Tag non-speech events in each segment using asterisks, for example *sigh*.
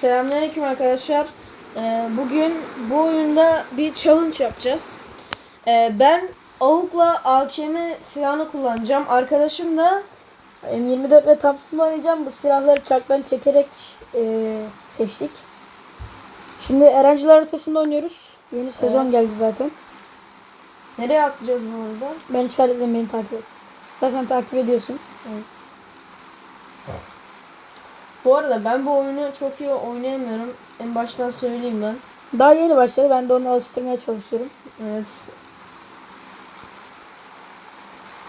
Selamünaleyküm arkadaşlar. Ee, bugün bu oyunda bir challenge yapacağız. Ee, ben AUK'la AKM silahını kullanacağım. Arkadaşım da M24 ve Thompson oynayacağım. Bu silahları çarktan çekerek eee, seçtik. Şimdi Erenciler haritasında oynuyoruz. Yeni sezon Evet. geldi zaten. nereye atlayacağız bu arada? Ben işaretledim beni takip et. Zaten takip ediyorsun. Evet. Bu arada ben bu oyunu çok iyi oynayamıyorum. En baştan söyleyeyim ben. Daha yeni başladı. Ben de onu alıştırmaya çalışıyorum. Evet.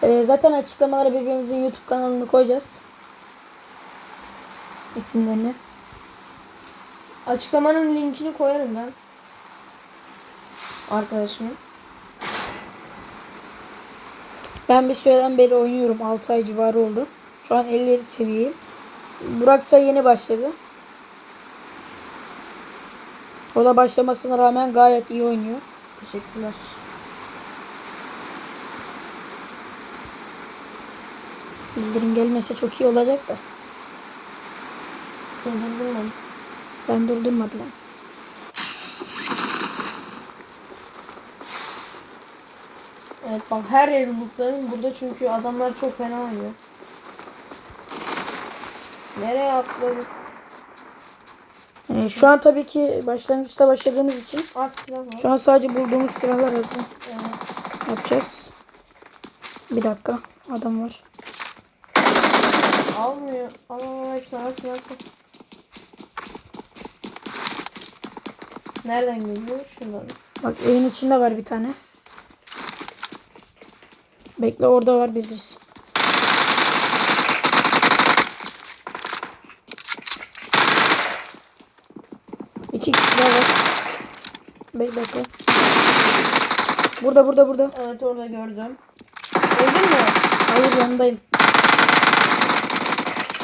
Eee, zaten açıklamalara birbirimizin YouTube kanalını koyacağız. İsimlerini. Açıklamanın linkini koyarım ben. Arkadaşımın. Ben bir süreden beri oynuyorum. 6 ay civarı oldu. Şu an 57 seviyeyim. Burak ise yeni başladı. O da başlamasına rağmen gayet iyi oynuyor. Teşekkürler. Bildirim gelmese çok iyi olacak da. Durdurdum ben. Ben durdurmadım onu. Evet bak her yeri lootladım. Burada çünkü adamlar çok fena oynuyor. Nereye atladık? Ee, şu an tabii ki başlangıçta başladığımız için var. şu an sadece bulduğumuz silahlar yapı- Evet. yapacağız. Bir dakika. Adam var. Almıyor. Hepsini al. hepsini. Nereden geliyor? Şuradan. Bak evin içinde var bir tane. Bekle orada var birisi. İki kişi daha var. Bekle bekle. Burada burada burada. Evet orada gördüm. Öldün mü? Hayır yanındayım.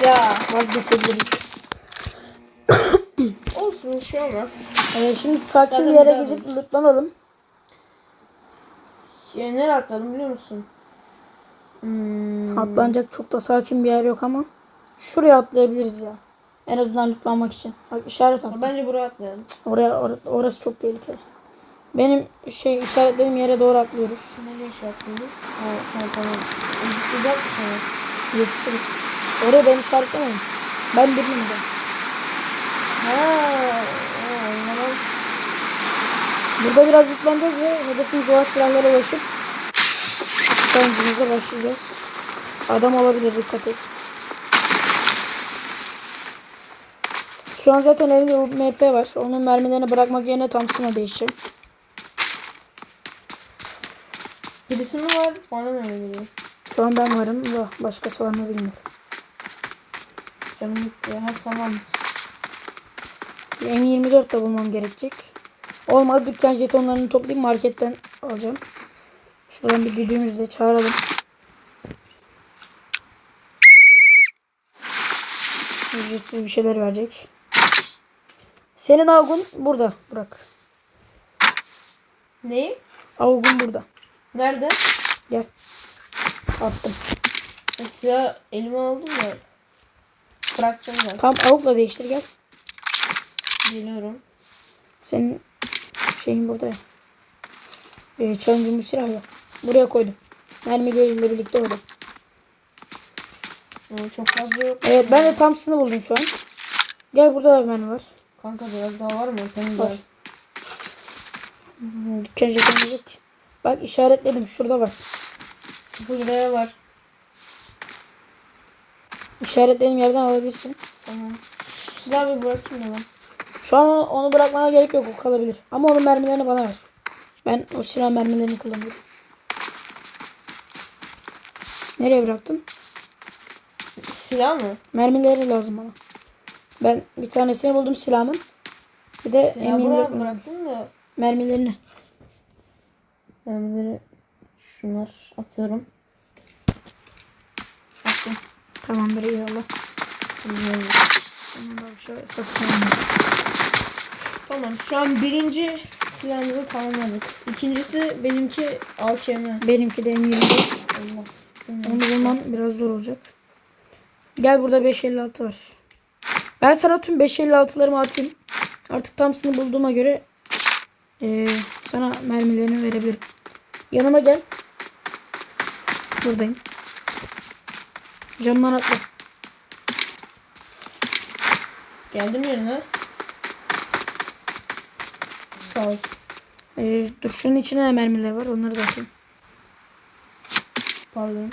Ya. Vazgeçebiliriz. *coughs* Olsun bir şey olmaz. Ee, şimdi sakin Zaten bir yere gidip lootlanalım. Şey, nereye atladım biliyor musun? Hmm. Atlanacak çok da sakin bir yer yok ama. Şuraya atlayabiliriz ya. En azından lootlanmak için. Bak işaret at. Bence buraya atlayalım. Oraya or- orası çok tehlikeli. Benim şey işaretlediğim yere doğru atlıyoruz. Nereye şey yapıyorduk? Ha, ha tamam. Uzatmış ama. Yetişiriz. Oraya ben işaretlemedim. Ben biriyim de. Ha, ha. Burada biraz lootlanacağız ve hedefimiz olan silahlara ulaşıp challenge'ımıza başlayacağız. Adam olabilir dikkat et. Şu an zaten elimde MP var. Onun mermilerini bırakmak yerine Thompson'a değişeceğim. Birisi mi var? Bana mı öyle geliyor? Şu an ben varım da başkası var mı bilmiyorum. Canım gitti. Ha tamam. M24 de bulmam gerekecek. Olmadı dükkan jetonlarını toplayıp marketten alacağım. Şuradan bir düdüğümüzü de çağıralım. Ücretsiz bir şeyler verecek. Senin avgun burada. Bırak. Neyi? Avgun burada. Nerede? Gel. Attım. Silah elime aldım da. Bırakacağım ben. Tam avukla değiştir gel. Geliyorum. Senin şeyin burada ya. Ee, challenge'ın bu silah ya. Buraya koydum. Mermileriyle birlikte orada. Ama çok fazla yok. Evet ben de Thompson'ı buldum şu an. Gel burada da mermi var. Kanka biraz daha var mı? Benim Var. var. Hmm, Bak işaretledim şurada var. Sıfır liraya var. İşaretlediğim yerden alabilirsin. Tamam. Şu silahı bir bırakayım da ben. Şu an onu- onu bırakmana gerek yok o kalabilir. Ama onun mermilerini bana ver. Ben o silah mermilerini kullanıyorum. Nereye bıraktın? Silah mı? Mermileri lazım bana. Ben bir tanesini buldum silahımın. Bir de Silah M24 buraya mermi- bıraktım mermilerini. Mermileri şunlar atıyorum. Attım. Tamamdır. Bilmiyorum. Sonra da bir şey almıyoruz. Tamam şu an birinci silahımızı tamamladık. İkincisi benimki AKM. Benimki de M24. Allah sıktım ya. Onu bulman biraz zor olacak. Gel burada 556 var. Ben sana tüm 556'larımı atayım. Artık Thompson'ı bulduğuma göre eee, sana mermilerini verebilirim. Yanıma gel. Buradayım. Camdan atla. Geldim yanına. Sağ ol. Eee, dur şunun içine de mermiler var. Onları da atayım. Pardon.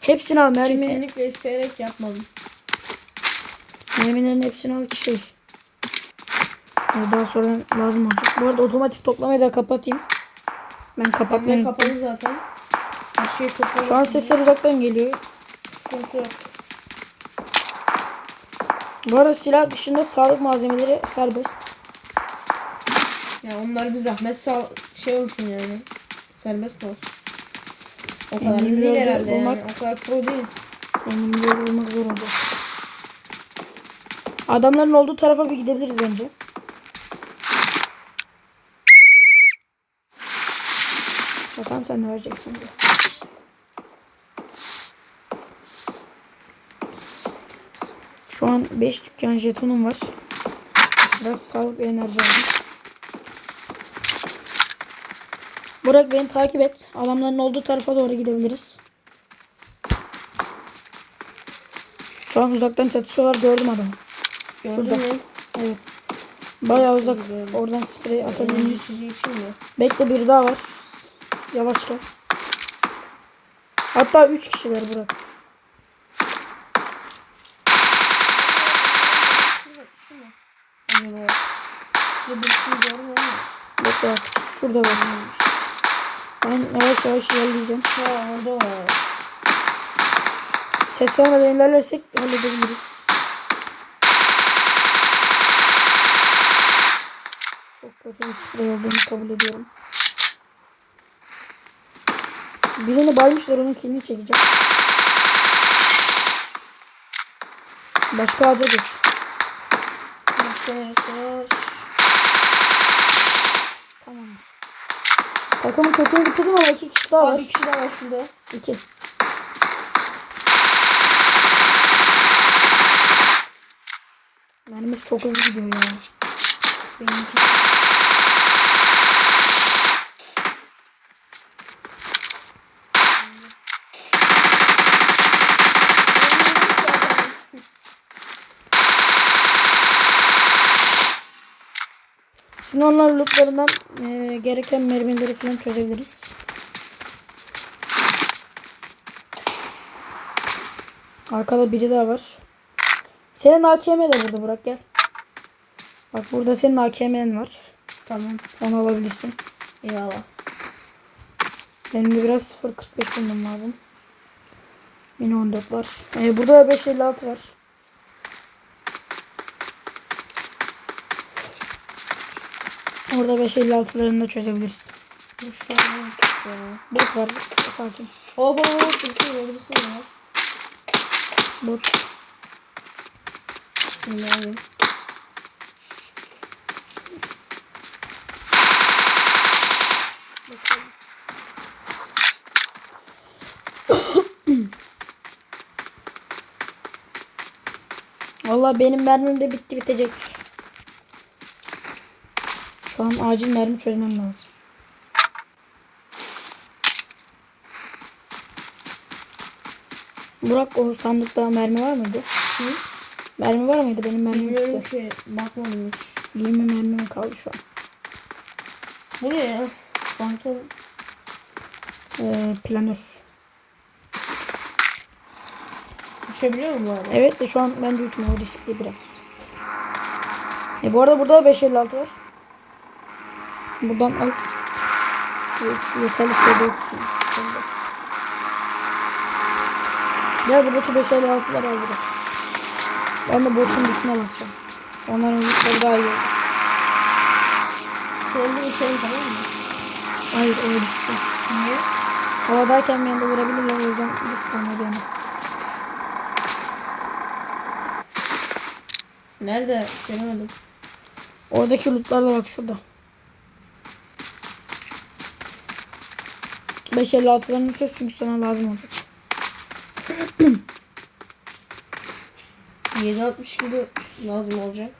Hepsini al mermi. Kesinlikle isteyerek yapmadım. Mermilerin hepsini al ki şey. Ee, daha sonra lazım olacak. Bu arada otomatik toplamayı da kapatayım. Ben kapatmayı unuttum. kapalı zaten. Her şeyi toplamışsın. Şu an sesler uzaktan geliyor. Sıkıntı yok. Bu arada silah dışında sağlık malzemeleri serbest. Ya onlar bir zahmet sağ şey olsun yani. Serbest olsun. O Yani kadar da değil 24'ü herhalde yani. bulmak- O kadar pro değiliz. Böyle bulmak zor olacak. Adamların olduğu tarafa bir gidebiliriz bence. Bakalım sen vereceksin bize. Şu an 5 dükkan jetonum var. Biraz sağlık ve enerji aldım. Burak beni takip et. Adamların olduğu tarafa doğru gidebiliriz. Şu an uzaktan çatışıyorlar gördüm adamı. Gördün Şurada. Evet. Bayağı uzak. Oradan sprey atabiliriz. Bekle bir daha var. Yavaş gel. Hatta 3 kişiler Burak. Şurada, bak. Şurada var. Ben yavaş yavaş ilerleyeceğim. Ha orada var. Ses vermeden ilerlersek halledebiliriz. Çok kötü bir sprey olduğunu kabul ediyorum. Birini baymışlar onun kilini çekeceğim. Başka ağaca geç. Başka var? Tamamdır. Takımı kötüye bitirdim ama iki kişi daha var. Bir kişi daha var şurada. İki. Mermimiz çok hızlı gidiyor ya. Benimki. Şimdi onlar lootlarından e, gereken mermileri falan çözebiliriz. Arkada biri daha var. Senin AKM de burada Burak gel. Bak burada senin AKM'n var. Tamam. Onu alabilirsin. Eyvallah. Benim de biraz 0.45 bulmam lazım. Yine 14 var. Ee, burada da 556 var. Orada 556'larını da çözebiliriz. Bu şu an. Bot var. Sakin. Hop hop hop birisi var birisi var. Bot. Şunu alayım. Valla benim mermim de bitti bitecek. Şu an acil mermi çözmem lazım. Burak o sandıkta mermi var mıydı? Hı? Mermi var mıydı? Benim mermim Bilmiyorum bitti. ki. Bakmadım hiç. 20 mermim kaldı şu an. Bu ne ya? Fantom. Ee, planör. Düşebiliyor mu bu arada? Evet de şu an bence uçma o riskli biraz. E bu arada burada 556 var. Buradan al. Yeterli sayıda yok çünkü. Sende. Gel buradaki 556'ları al burada. Ben de botun üstüne bakacağım. Onların üstleri daha iyi oldu. Solda uçalım tamam mı? Hayır o riskli. Niye? Havadayken bir anda vurabilirler o yüzden risk almaya değmez. Nerede? Göremedim. Oradaki lootlarla bak şurada. 556'ların uçuyoruz çünkü sana lazım olacak. *clears throat* 760 kilo lazım olacak.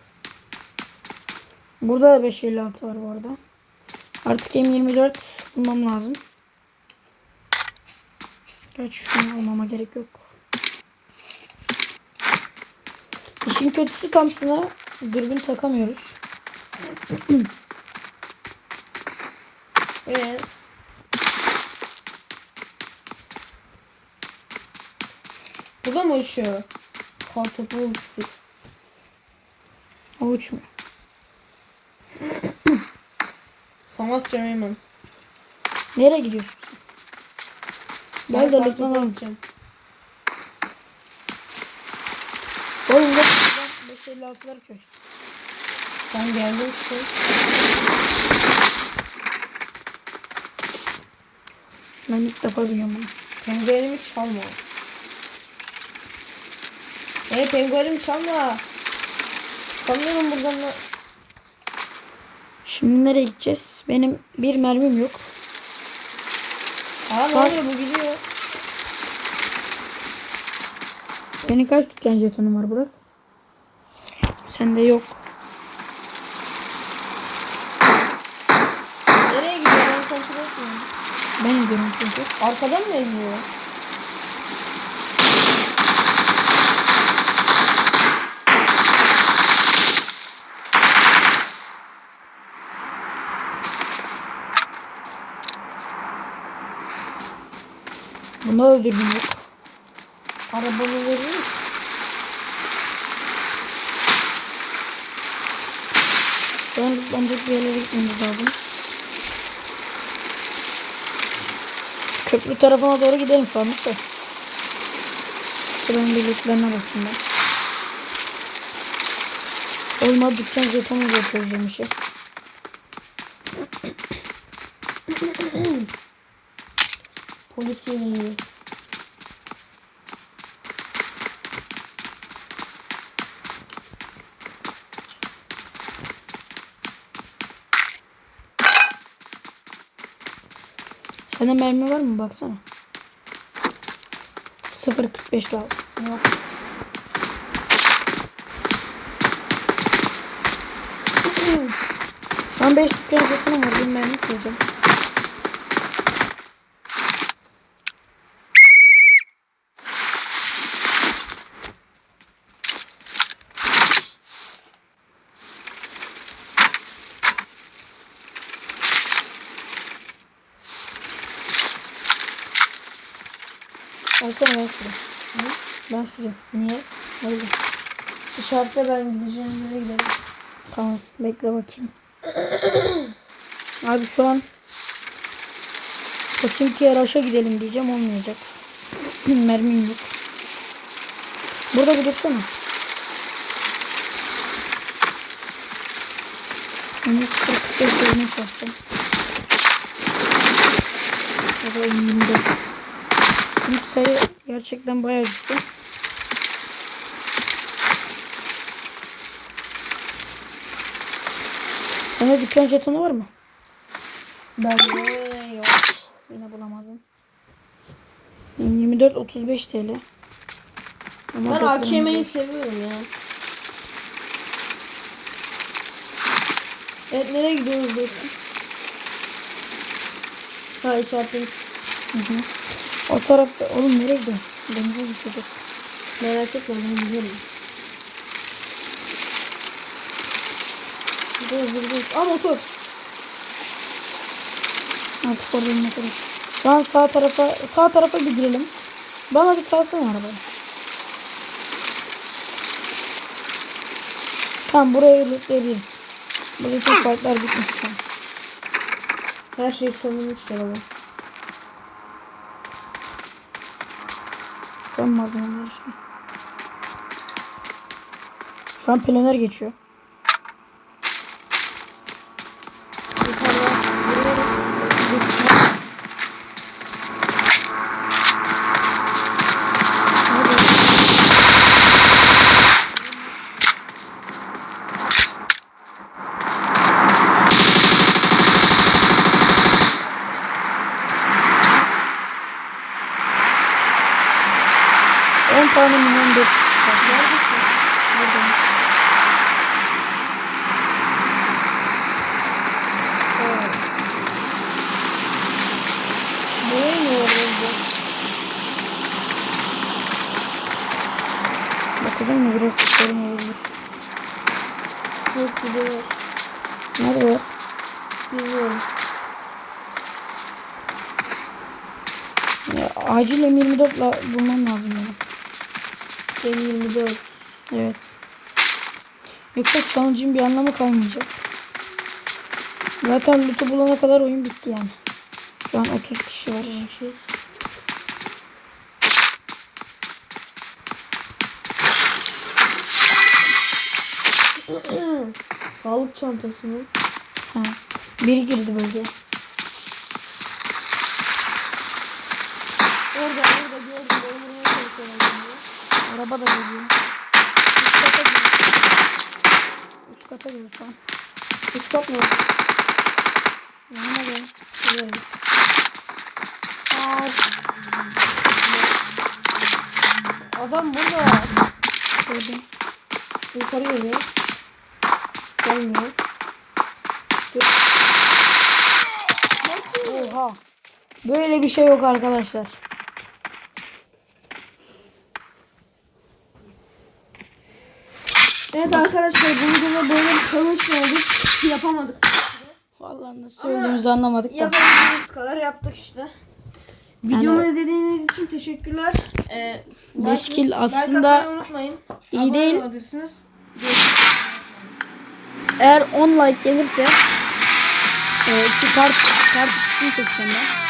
Burada da 556 var bu arada. Artık M24 bulmam lazım. Gerçi şunu almama gerek yok. İşin kötüsü Thompson'a dürbün takamıyoruz. *clears throat* Ee, Bu da mı uçuyor? Kar topu uçtu. O uçmuyor. Samat Cem Eymen. Nereye gidiyorsun sen? Gel de atacağım. Oğlum bak 556'ları çöz. Ben geldim işte. Ben ilk defa biliyorum bunu. Penguenimi çalma. E penguenimi çalma. Çıkamıyorum buradan da. Şimdi nereye gideceğiz? Benim bir mermim yok. Aa ne an- oluyor bu gidiyor. Senin kaç dükkan jetonun var Burak? Sende yok. Nereye gidiyor ben kontrol etmiyorum. Ben ediyorum çünkü. Arkadan mı gidiyor? Dürbün yok. Arabamı verir misin? Şu an lootlanacak bir yerlere gitmemiz lazım. Köprü tarafına doğru gidelim şu anlık da. Şuranın bir lootlarına bakayım ben. Olmadı dükkan jetonuyla çözeceğim iniyor. Sende mermi var mı baksana. 0.45 lazım. Yok. Şu an 5 dükkan jetonum var. Bir mermi koyacağım. Versene ben şuraya. Ben şuraya. Niye? Öyle. İşaretle ben gideceğim yere gidelim. Tamam bekle bakayım. Abi şu an Koçinki'ye Raş'a gidelim diyeceğim olmayacak. *clears throat* Mermim yok. Burada bir dursana. Önce 0.45 yoluna çalışacağım. Ya da 24. Sayı gerçekten bayağı düştü. Sende dükkan jetonu var mı? Bende yok. Yine bulamadım. 24 35 TL. Ama Ben AKM'yi seviyorum ya. Evet nereye gidiyoruz dostum? Ha işaretlemiş. Hı hı. O tarafta oğlum nereye gidiyorsun? Denize düşeceğiz. Merak etme ben biliyorum. Gidiyoruz gidiyoruz. Aa motor. Artık orada ne kadar. Şu an sağ tarafa sağ tarafa bir girelim. Bana bir salsana arabayı. Tamam buraya lootlayabiliriz. Burada tüm fightlar bitmiş şu an. Her şey sömürmüş araba. Son malzemeler şey. Şu an planer geçiyor. 10 tane milyon 4 çıkacak. Neredesin? Buradan. Evet. Buraya iniyorum bu. Bakalım mı burası sorun olabilir. Çok güzel. Nerede var? Bilmiyorum. Ya, acil M24'la bulmam lazım ya. Benim 24. Evet. Yoksa challenge'ın bir anlamı kalmayacak. Zaten loot'u bulana kadar oyun bitti yani. Şu an 30 kişi var. Sağlık çantasını. Ha. Biri girdi bölgeye. Orada orada gördüm. Öldürmeye çalışıyorlar beni. Araba da geliyor. Üst kata geliyor. Üst kata geliyor şu an. Üstad mı? Yanına gel. Biliyorum. Aa. Adam burada. Gördüm. Yukarı geliyor. Gelmiyor. Oha. Böyle bir şey yok arkadaşlar. Evet arkadaşlar bu videoda böyle bir challenge verdik. Yapamadık. Vallahi nasıl söylediğimizi anlamadık da. Yapabildiğimiz kadar yaptık işte. Videomu Yani- izlediğiniz için teşekkürler. Ee, Beş like- kill like aslında atmayı unutmayın. iyi Abone değil. olabilirsiniz. Eğer 10 like gelirse e, ki part, part ikisini çekeceğim ben.